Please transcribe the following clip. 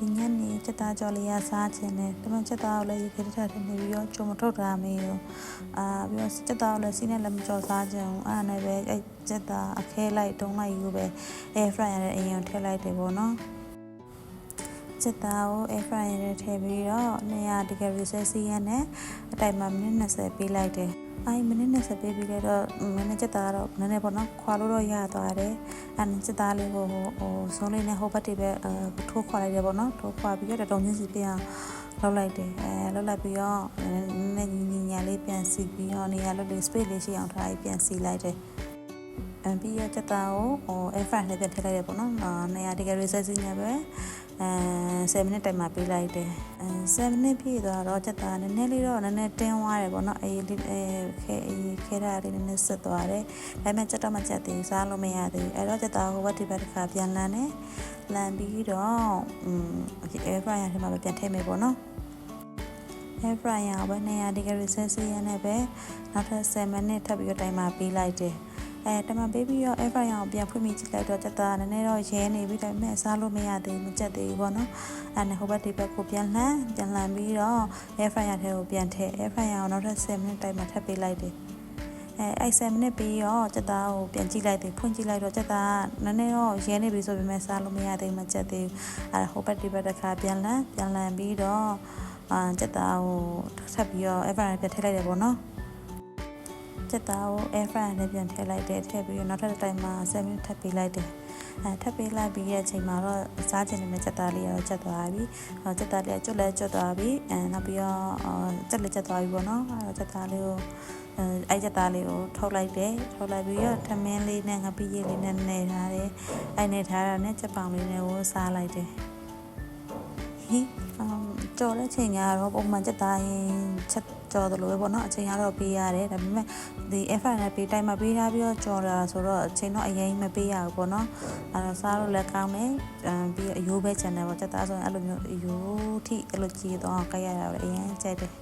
ဒီညနေချက်သားကြော်လေးရစားခြင်းနဲ့တမန်ချက်သားကိုလည်းရေခဲတစ်ထပ်ထည့်နေပြီးတော့ချုံမထုတ်တာမေးရောအာပြီးတော့ချက်သားကိုလည်းစီးနဲ့လည်းမကြော်စားခြင်းဘူးအဲ့ဒါနဲ့ပဲအဲ့ချက်သားအခဲလိုက်တုံးလိုက်ယူပဲ air fryer ရဲ့အရင်ထည့်လိုက်တယ်ပေါ့နော်ချက်သားကို air fryer ထဲထည့်ပြီးတော့200 degree celsius နဲ့အတိုင်မှာမိနစ်20ပေးလိုက်တယ် အိုင်မိနစ်20ပေးပြီးတော့မင်းချက်သားကတော့နည်းနည်းပေါ့နော်ခွာလို့တော့ရသွားတယ်အဲ့ချက်သားလေးကိုဟိုဟိုဇုံးလေးနဲ့ဟိုဘက်တွေပဲအဲထိုးခွာလိုက်တယ်ပေါ့နော်ထိုးခွာပြီးတော့တုံချင်းစီပြန်လောက်လိုက်တယ်အဲလောက်လိုက်ပြီးတော့နည်းနည်းညီညာလေးပြန်စီပြီးတော့နေရာလို့လေး space လေးရှိအောင်ထားပြီးပြန်စီလိုက်တယ်အပြီးရချက်သားကိုဟို air fryer နဲ့ပြန်ထည့်လိုက်ရပေါ့နော်200 degree celsius နဲ့ပဲ အဲ7မိနစ်တိုင်မှာပေးလိုက်တယ်အဲ7မိနစ်ပြည့်သွားတော့ချက်သားနည်းနည်းလေးတော့နည်းနည်းတင်းသွားတယ်ပေါ့နော်အေးလေးအဲခဲအေးခဲတာလေးနည်းနည်းဆက်သွားတယ်ဒါပေမဲ့ချက်တော့မချက်သေးစားလို့မရသေးဘူးအဲ့တော့ချက်သားဟိုဘက်ဒီဘက်တစ်ခါပြန်လန်းတယ်လန်းပြီးတော့อืม air fryer ထဲမှာပဲပြန်ထည့်မယ်ပေါ့နော် air fryer ကိုပဲ200 degree celsius နဲ့ပဲနောက်ထပ်7မိနစ်ထပ်ပြီးတော့တိုင်မှာပေးလိုက်တယ်အဲတမန်ပေးပြီးတော့ air fryer ကိုပြန်ဖွင့်မိကြည့်လိုက်တော့တက်တာနည်းနည်းတော့ရဲနေပြီဒါပေမဲ့စားလို့မရသေးဘူးမချက်သေးဘူးပေါ့နော်အဲနဲ့ဟိုဘက်ဒီဘက်ကိုပြန်လှမ်းပြန်လှမ်းပြီးတော့ air fryer ထဲကိုပြန်ထည့် air fryer ကိုနောက်ထပ်7မိနစ်တိုင်မှာထပ်ပေးလိုက်တယ်အဲအဲ့7မိနစ်ပြီးတော့စက်သားကိုပြန်ကြည့်လိုက်တယ်ဖွင့်ကြည့်လိုက်တော့စက်သားနည်းနည်းတော့ရဲနေပြီဆိုပေမဲ့စားလို့မရသေးဘူးမချက်သေးဘူးအဲဟိုဘက်ဒီဘက်တစ်ခါပြန်လှမ်းပြန်လှမ်းပြီးတော့ အာစက်သားကိုထပ်ပြီးတော့ air fryer ပြန်ထည့်လိုက်တယ်ပေါ့နော်ချက်သားကို air fryer နဲ့ပြန်ထည့်လိုက်တယ်ထည့်ပြီးတော့နောက်ထပ်တစ်တိုင်းမှာ7မိနစ်ထပ်ပေးလိုက်တယ်အဲထပ်ပေးလိုက်ပြီးရဲ့အချိန်မှာတော့စားချင်တဲ့ချက်သားလေးရောချက်သွားပြီဟောချက်သားလေးကျွတ်လဲကျွတ်သွားပြီအဲနောက်ပြီးတော့ချက်လက်ချက်သွားပြီပေါ့နော်အဲချက်သားလေးကိုအဲအဲ့ချက်သားလေးကိုထုတ်လိုက်တယ်ထုတ်လိုက်ပြီးတော့ထမင်းလေးနဲ့ငပိရည်လေးနဲ့နေထားတယ်အဲ့နေထားတာနဲ့ချက်ပောင်လေးနဲ့ကိုစားလိုက်တယ်ဟိ ကြော်တဲ့ချိန်ကတော့ပုံမှန်ချက်သားရင်ချက်ကြော်တယ်လို့ပဲပေါ့နော်အချိန်ကတော့ပေးရတယ်ဒါပေမဲ့ဒီ F1 နဲ့ပေးတိုင်းမှာပေးထားပြီးတော့ကြော်တာဆိုတော့အချိန်တော့အရင်မပေးရဘူးပေါ့နော်အဲတော့စားလို့လည်းကောင်းတယ်အဲပြီးအယိုးပဲ channel ပေါ့ချက်သားဆိုရင်အဲ့လိုမျိုးအယိုးထိအဲ့လိုကြည်တော့ကြိုက်ရတာပဲအရင်ကြိုက်တယ်